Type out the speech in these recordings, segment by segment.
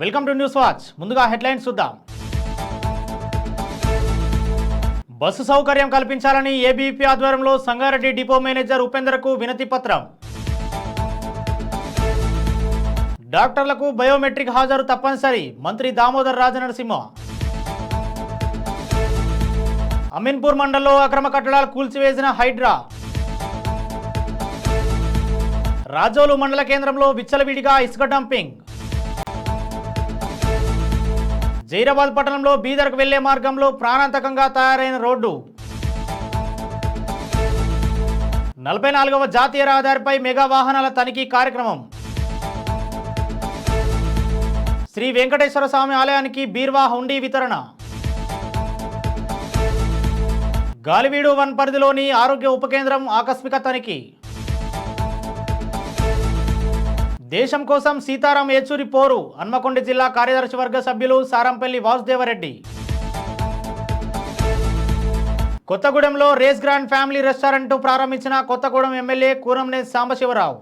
Welcome to news watch. ముందుగా headlines చూద్దాం. Bus సౌకర్యం కల్పించాలని ఏబీపీ ఆధ్వర్యంలో సంగారెడ్డి డిపో మేనేజర్ ఉపేందర్కు వినతి పత్రం. డాక్టర్లకు బయోమెట్రిక్ హాజరు తప్పనిసరి మంత్రి దామోదర్ రాజనరసింహ. అమీన్పూర్ మండల్లో అక్రమ కట్టడాలు కూల్చివేసిన హైడ్రా. రాజోలు మండల కేంద్రంలో విచ్చలవిడిగా ఇసుక డంపింగ్. జైరాబాద్ పట్టణంలో బీదర్కు వెళ్ళే మార్గంలో ప్రాణాంతకంగా తయారైన రోడ్డు. నలభై నాలుగవ జాతీయ రహదారిపై మెగా వాహనాల తనిఖీ కార్యక్రమం. శ్రీ వెంకటేశ్వర స్వామి ఆలయానికి బీర్వా హుండీ వితరణ. గాలివీడు వన్ పరిధిలోని ఆరోగ్య ఉప కేంద్రం ఆకస్మిక తనిఖీ. దేశం కోసం సీతారాం ఏచూరి పోరు. హన్మకొండ జిల్లా కార్యదర్శి వర్గ సభ్యులు సారంపల్లి వాసుదేవరెడ్డి. కొత్తగూడెంలో రేస్ గ్రాండ్ ఫ్యామిలీ రెస్టారెంట్ ప్రారంభించిన కొత్తగూడెం ఎమ్మెల్యే కూరంనే సాంబశివరావు.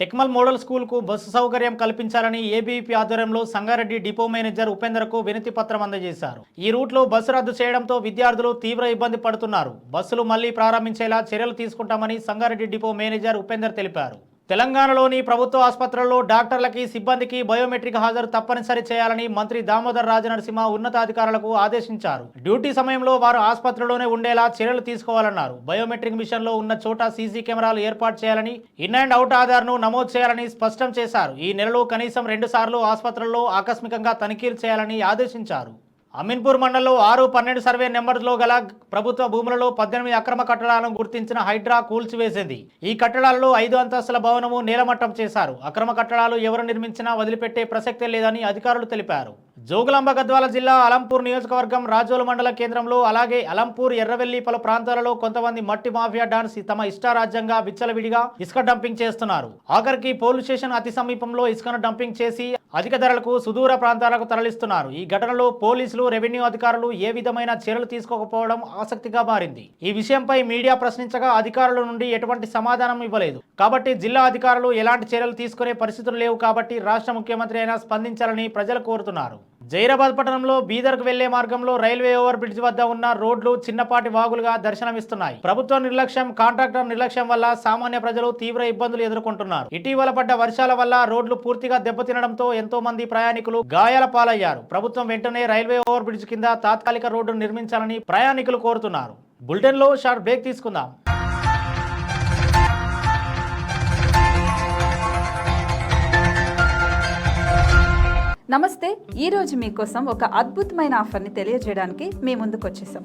టెక్మల్ మోడల్ స్కూల్కు బస్సు సౌకర్యం కల్పించాలని ఏబీపీ ఆధ్వర్యంలో సంగారెడ్డి డిపో మేనేజర్ ఉపేంద్రకు వినతి పత్రం అందజేశారు. ఈ రూట్లో బస్సు రద్దు చేయడంతో విద్యార్థులు తీవ్ర ఇబ్బంది పడుతున్నారు. బస్సులు మళ్ళీ ప్రారంభించేలా చర్యలు తీసుకుంటామని సంగారెడ్డి డిపో మేనేజర్ ఉపేందర్ తెలిపారు. తెలంగాణలోని ప్రభుత్వ ఆసుపత్రుల్లో డాక్టర్లకి సిబ్బందికి బయోమెట్రిక్ హాజరు తప్పనిసరి చేయాలని మంత్రి దామోదర్ రాజనరసింహ ఉన్నతాధికారులకు ఆదేశించారు. డ్యూటీ సమయంలో వారు ఆసుపత్రిలోనే ఉండేలా చర్యలు తీసుకోవాలన్నారు. బయోమెట్రిక్ మిషన్లో ఉన్న చోట సీసీ కెమెరాలు ఏర్పాటు చేయాలని ఇన్ అండ్ అవుట్ ఆధార్ను నమోదు చేయాలని స్పష్టం చేశారు. ఈ నెలలో కనీసం రెండు సార్లు ఆసుపత్రుల్లో ఆకస్మికంగా తనిఖీలు చేయాలని ఆదేశించారు. అమీన్పూర్ మండలంలో ఆరు పన్నెండు సర్వే నెంబర్లో గల ప్రభుత్వ భూములలో పద్దెనిమిది అక్రమ కట్టడాలను గుర్తించిన హైడ్రా కూల్చివేసింది. ఈ కట్టడాలలో ఐదు అంతస్తుల భవనము నేలమట్టం చేశారు. అక్రమ కట్టడాలు ఎవరు నిర్మించినా వదిలిపెట్టే ప్రసక్తే లేదని అధికారులు తెలిపారు. జోగులాంబ గద్వాల జిల్లా అలంపూర్ నియోజకవర్గం రాజోలు మండల కేంద్రంలో అలాగే అలంపూర్ ఎర్రవెల్లి పలు ప్రాంతాలలో కొంతమంది మట్టి మాఫియా డాన్స్ తమ ఇష్టారాజ్యంగా విచ్చలవిడిగా ఇసుక డంపింగ్ చేస్తున్నారు. ఆఖరికి పోలీస్ స్టేషన్ అతి సమీపంలో ఇసుకను డంపింగ్ చేసి అధిక ధరలకు సుదూర ప్రాంతాలకు తరలిస్తున్నారు. ఈ ఘటనలో పోలీసులు రెవెన్యూ అధికారులు ఏ విధమైన చర్యలు తీసుకోకపోవడం ఆసక్తిగా మారింది. ఈ విషయంపై మీడియా ప్రశ్నించగా అధికారుల నుండి ఎటువంటి సమాధానం ఇవ్వలేదు. కాబట్టి జిల్లా అధికారులు ఎలాంటి చర్యలు తీసుకునే పరిస్థితులు లేవు కాబట్టి రాష్ట్ర ముఖ్యమంత్రి అయినా స్పందించాలని ప్రజలు కోరుతున్నారు. జైరాబాద్ పట్టణంలో బీదర్కు వెళ్ళే మార్గంలో రైల్వే ఓవర్ బ్రిడ్జ్ వద్ద ఉన్న రోడ్లు చిన్నపాటి వాగులుగా దర్శనమిస్తున్నాయి. ప్రభుత్వ నిర్లక్ష్యం కాంట్రాక్టర్ నిర్లక్ష్యం వల్ల సామాన్య ప్రజలు తీవ్ర ఇబ్బందులు ఎదుర్కొంటున్నారు. ఇటీవల పడ్డ వర్షాల వల్ల రోడ్లు పూర్తిగా దెబ్బతినడంతో ఎంతో మంది ప్రయాణికులు గాయాల పాలయ్యారు. ప్రభుత్వం వెంటనే రైల్వే ఓవర్ బ్రిడ్జ్ కింద తాత్కాలిక రోడ్డు నిర్మించాలని ప్రయాణికులు కోరుతున్నారు. బులెటిన్లో షార్ట్ బ్రేక్ తీసుకుందాం. నమస్తే ఈ రోజు మీకోసం ఒక అద్భుతమైన ఆఫర్ని తెలియజేయడానికి మీ ముందుకు వచ్చేసాం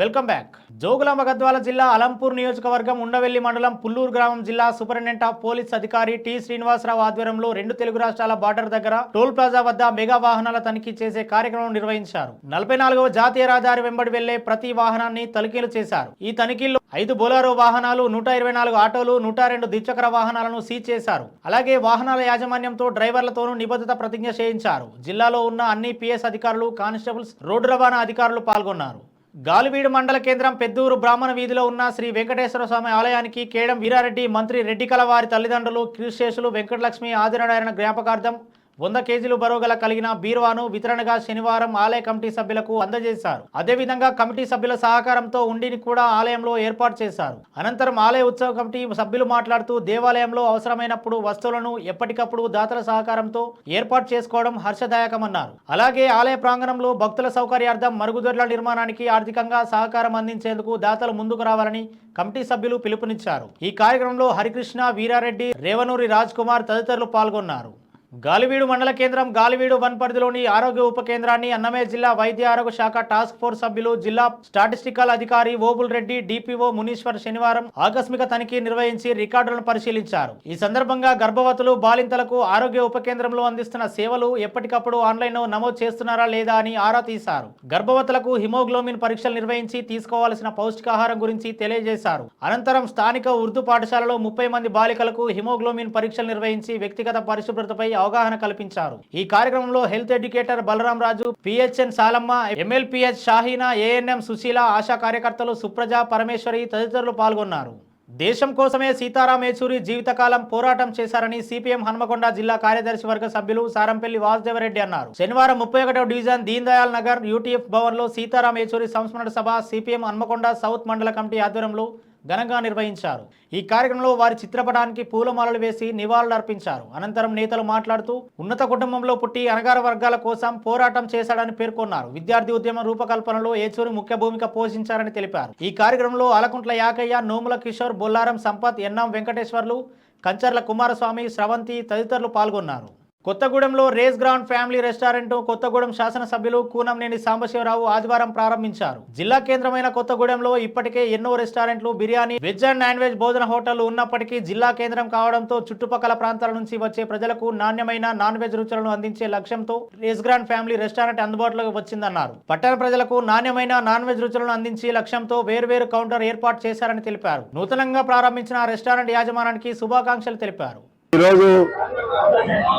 Welcome back. జోగులాంబ గద్వాల జిల్లా అలంపూర్ నియోజకవర్గం ఉండవెల్లి మండలం పుల్లూరు గ్రామం జిల్లా సూపరింటెండెంట్ ఆఫ్ పోలీస్ అధికారి టి శ్రీనివాసరావు ఆధ్వర్యంలో రెండు తెలుగు రాష్ట్రాల బార్డర్ దగ్గర టోల్ ప్లాజా వద్ద మెగా వాహనాల తనిఖీ చేసే కార్యక్రమం నిర్వహించారు. నలభై నాలుగవ జాతీయ రహదారి వెంబడి వెళ్ళే ప్రతి వాహనాన్ని తనిఖీలు చేశారు. ఈ తనిఖీల్లో ఐదు బొలారో వాహనాలు నూట ఇరవై నాలుగు ఆటోలు నూట రెండు ద్విచక్ర వాహనాలను సీజ్ చేశారు. అలాగే వాహనాల యాజమాన్యంతో డ్రైవర్లతోనూ నిబద్ధత ప్రతిజ్ఞ చేయించారు. జిల్లాలో ఉన్న అన్ని పిఎస్ అధికారులు కానిస్టేబుల్స్ రోడ్డు రవాణా అధికారులు పాల్గొన్నారు. గాలివీడు మండల కేంద్రం పెద్దూరు బ్రాహ్మణ వీధిలో ఉన్న శ్రీ వెంకటేశ్వర స్వామి ఆలయానికి కేడం వీరారెడ్డి మంత్రి రెడ్డి కలవారి తల్లిదండ్రులు క్రిశేషులు వెంకటలక్ష్మి ఆదినారాయణ జ్ఞాపకార్థం వంద కేజీలు బరువుగల కలిగిన బీరువాను వితరణగా శనివారం ఆలయ కమిటీ సభ్యులకు అందజేశారు. అదేవిధంగా కమిటీ సభ్యుల సహకారంతో ఉండిని కూడా ఆలయంలో ఏర్పాటు చేశారు. అనంతరం ఆలయ ఉత్సవ కమిటీ సభ్యులు మాట్లాడుతూ దేవాలయంలో అవసరమైనప్పుడు వస్తువులను ఎప్పటికప్పుడు దాతల సహకారంతో ఏర్పాటు చేసుకోవడం హర్షదాయకమన్నారు. అలాగే ఆలయ ప్రాంగణంలో భక్తుల సౌకర్యార్థం మరుగుదొడ్ల నిర్మాణానికి ఆర్థికంగా సహకారం అందించేందుకు దాతలు ముందుకు రావాలని కమిటీ సభ్యులు పిలుపునిచ్చారు. ఈ కార్యక్రమంలో హరికృష్ణ వీరారెడ్డి రేవనూరి రాజ్ కుమార్ తదితరులు పాల్గొన్నారు. గాలివీడు మండల కేంద్రం గాలివీడు వన్ పరిధిలోని ఆరోగ్య ఉప కేంద్రాన్ని అన్నమయ్య జిల్లా వైద్య ఆరోగ్య శాఖ టాస్క్ ఫోర్స్ సభ్యులు జిల్లా స్టాటిస్టికల్ అధికారి ఓబుల్ రెడ్డి డిపిఓ మునీశ్వర్ శనివారం ఆకస్మిక తనిఖీ నిర్వహించి రికార్డులను పరిశీలించారు. ఈ సందర్భంగా గర్భవతులు బాలింతలకు ఆరోగ్య ఉప కేంద్రంలో అందిస్తున్న సేవలు ఎప్పటికప్పుడు ఆన్లైన్లో నమోదు చేస్తున్నారా లేదా అని ఆరా తీశారు. గర్భవతులకు హిమోగ్లోమిన్ పరీక్షలు నిర్వహించి తీసుకోవాల్సిన పౌష్టికాహారం గురించి తెలియజేశారు. అనంతరం స్థానిక ఉర్దూ పాఠశాలలో ముప్పై మంది బాలికలకు హిమోగ్లోమిన్ పరీక్షలు నిర్వహించి వ్యక్తిగత పరిశుభ్రతపై అవగాహన కల్పించారు. ఈ కార్యక్రమంలో health educator Balaram Raju PHN Salamma MLHP Shaheena ANM Sushila ASHA కార్యకర్తలు సుప్రజ పరమేశ్వరి తదితరులు పాల్గొన్నారు. దేశం కోసమే సీతారాం యేచూరి జీవితకాలం పోరాటం చేశారని సిపిఎం హన్మకొండ జిల్లా కార్యదర్శి వర్గ సభ్యులు సారంపల్లి వాసుదేవరెడ్డి అన్నారు. శనివారం ముప్పై ఒకటో డివిజన్ దీన్ దయాల్ నగర్ యూటీఎఫ్ భవన్లో సీతారాం యేచూరి సంస్మరణ సభ సిపిఎం హన్మకొండ సౌత్ మండల కమిటీ ఆధ్వర్యంలో ఘనంగా నిర్వహించారు. ఈ కార్యక్రమంలో వారి చిత్రపటానికి పూలమాలలు వేసి నివాళులు అర్పించారు అనంతరం నేతలు మాట్లాడుతూ ఉన్నత కుటుంబంలో పుట్టి అనగార వర్గాల కోసం పోరాటం చేశాడని పేర్కొన్నారు. విద్యార్థి ఉద్యమ రూపకల్పనలో ఏచూరి ముఖ్య భూమిక పోషించారని తెలిపారు. ఈ కార్యక్రమంలో అలకుంట్ల యాకయ్య నోముల కిషోర్ బొల్లారం సంపత్ ఎన్నం వెంకటేశ్వర్లు కంచర్ల కుమారస్వామి స్రవంతి తదితరులు పాల్గొన్నారు. కొత్తగూడెంలో race ground family restaurant Kothagudem శాసనసభ్యులు కూనంనేని సాంబశివరావు ఆదివారం ప్రారంభించారు. జిల్లా కేంద్రమైన కొత్తగూడెంలో ఇప్పటికే ఎన్నో రెస్టారెంట్లు biryani veg and non veg భోజన హోటళ్ళు ఉన్నప్పటికీ జిల్లా కేంద్రం కావడంతో చుట్టుపక్కల ప్రాంతాల నుంచి వచ్చే ప్రజలకు నాణ్యమైన నాన్ వెజ్ రుచులను అందించే లక్ష్యంతో రేస్ గ్రాండ్ ఫ్యామిలీ రెస్టారెంట్ అందుబాటులోకి వచ్చిందన్నారు. పట్టణ ప్రజలకు నాణ్యమైన నాన్ వెజ్ రుచులను అందించే లక్ష్యంతో వేర్వేరు కౌంటర్ ఏర్పాటు చేశారని తెలిపారు. నూతనంగా ప్రారంభించిన రెస్టారెంట్ యాజమానానికి శుభాకాంక్షలు తెలిపారు. ఈరోజు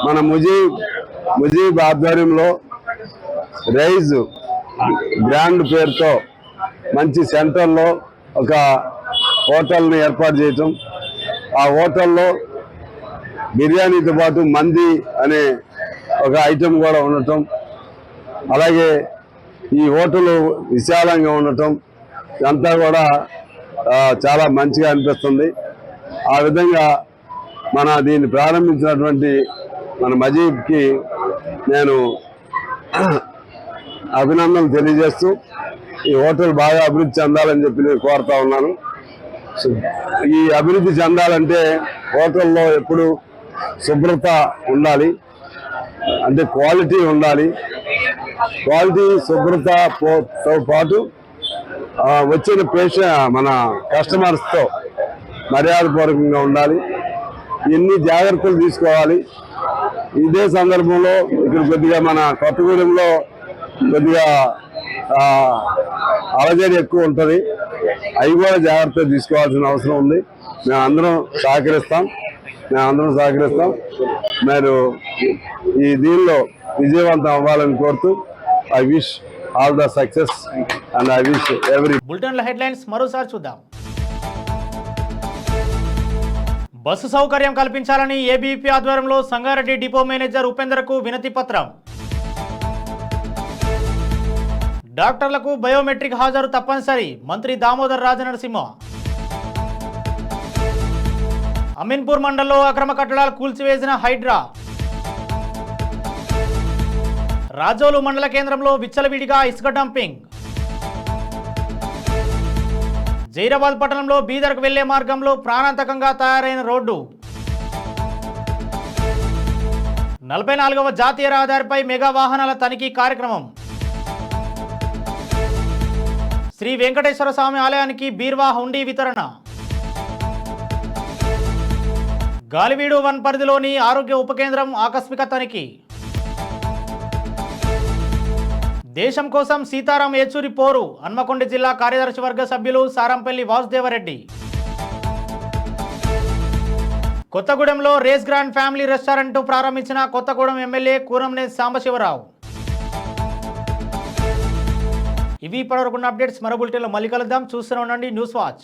మన ముజీబ్ ముజీబ్ ఆధ్వర్యంలో రైజ్ గ్రాండ్ పేరుతో మంచి సెంటర్లో ఒక హోటల్ని ఏర్పాటు చేయటం. ఆ హోటల్లో బిర్యానీతో పాటు మంది అనే ఒక ఐటెం కూడా ఉండటం. అలాగే ఈ హోటల్ విశాలంగా ఉండటం. ఇదంతా కూడా చాలా మంచిగా అనిపిస్తుంది. ఆ విధంగా మన దీన్ని ప్రారంభించినటువంటి మన మజీబ్కి నేను అభినందనలు తెలియజేస్తూ ఈ హోటల్ బాగా అభివృద్ధి చెందాలని చెప్పి నేను కోరుతా ఉన్నాను. ఈ అభివృద్ధి చెందాలంటే హోటల్లో ఎప్పుడు శుభ్రత ఉండాలి. అంటే క్వాలిటీ ఉండాలి. క్వాలిటీ శుభ్రత పాటు వచ్చిన పేష మన కస్టమర్స్తో మర్యాదపూర్వకంగా ఉండాలి. ఎన్ని జాగ్రత్తలు తీసుకోవాలి? ఇదే సందర్భంలో ఇక్కడ కొద్దిగా మన కొత్తగూడెంలో కొద్దిగా అలజడి ఎక్కువ ఉంటుంది. అవి కూడా జాగ్రత్త తీసుకోవాల్సిన అవసరం ఉంది. మేము అందరం సహకరిస్తాం. మేము అందరం సహకరిస్తాం. మీరు ఈ దీనిలో విజయవంతం అవ్వాలని కోరుతూ I wish all the success and I wish every బులెటిన్ల headlines మరోసారి చూద్దాం. బస్సు సౌకర్యం కల్పించాలని ఏబీపీ ఆధ్వర్యంలో సంగారెడ్డి డిపో మేనేజర్ ఉపేందర్కు వినతి పత్రం. డాక్టర్లకు బయోమెట్రిక్ హాజరు తప్పనిసరి మంత్రి దామోదర్ రాజనరసింహ. అమీన్పూర్ మండలంలో అక్రమ కట్టడాలు కూల్చివేసిన హైడ్రా. రాజోలు మండల కేంద్రంలో విచ్చలవిడిగా ఇసుక డంపింగ్. జైరాబాద్ పట్టణంలో బీదర్కు వెళ్ళే మార్గంలో ప్రాణాంతకంగా తయారైన రోడ్డు. నలభై నాలుగవ జాతీయ రహదారిపై మెగా వాహనాల తనిఖీ కార్యక్రమం. శ్రీ వెంకటేశ్వర స్వామి ఆలయానికి బీర్వా హుండీ వితరణ. గాలివీడు వన్ పరిధిలోని ఆరోగ్య ఉప కేంద్రం ఆకస్మిక తనిఖీ. దేశం కోసం సీతారాం ఏచూరి పోరు. హన్మకొండ జిల్లా కార్యదర్శి వర్గ సభ్యులు సారంపల్లి వాసుదేవరెడ్డి. కొత్తగూడెంలో రేస్ గ్రాండ్ ఫ్యామిలీ రెస్టారెంట్ ప్రారంభించిన కొత్తగూడెం ఎమ్మెల్యే కూరంనేని సాంబశివరావు. ఇవి ఇప్పటివరకు అప్డేట్స్. మరో బులెటిన్లో మళ్ళీ కలుద్దాం. చూస్తూనే ఉండండి న్యూస్ వాచ్.